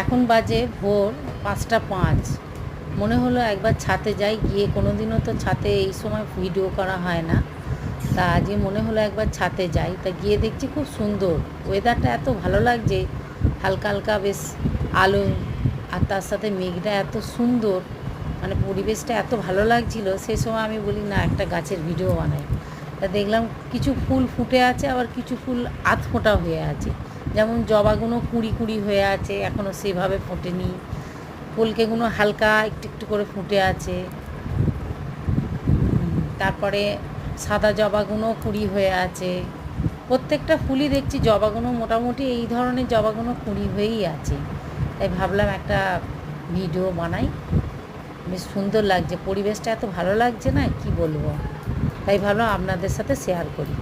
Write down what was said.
এখন বাজে ভোর পাঁচটা পাঁচ। মনে হলো একবার ছাতে যাই, গিয়ে কোনো দিনও তো ছাতে এই সময় ভিডিও করা হয় না। তা আজকে মনে হলো একবার ছাতে যাই। তা গিয়ে দেখছি খুব সুন্দর। ওয়েদারটা এত ভালো লাগছে, হালকা হালকা বেশ আলো, আর তার সাথে মেঘটা এত সুন্দর মানে পরিবেশটা এত ভালো লাগছিল সেই সময় আমি বলি, না, একটা গাছের ভিডিও বানাই। তা দেখলাম কিছু ফুল ফুটে আছে, আবার কিছু ফুল আধ ফোঁটা হয়ে আছে। যেমন জবাগুলো কুড়ি কুড়ি হয়ে আছে এখনও সেভাবে ফোটেনি। কলকেগুলো হালকা একটু একটু করে ফুটে আছে। তারপরে সাদা জবাগুলো কুড়ি হয়ে আছে। প্রত্যেকটা ফুলই দেখছি জবাগুলো মোটামুটি এই ধরনের জবাগুলো কুড়ি হয়েই আছে। তাই ভাবলাম একটা ভিডিও বানাই। বেশ সুন্দর লাগছে, পরিবেশটা এত ভালো লাগছে না, কি বলব? তাই ভাবলাম আপনাদের সাথে শেয়ার করি।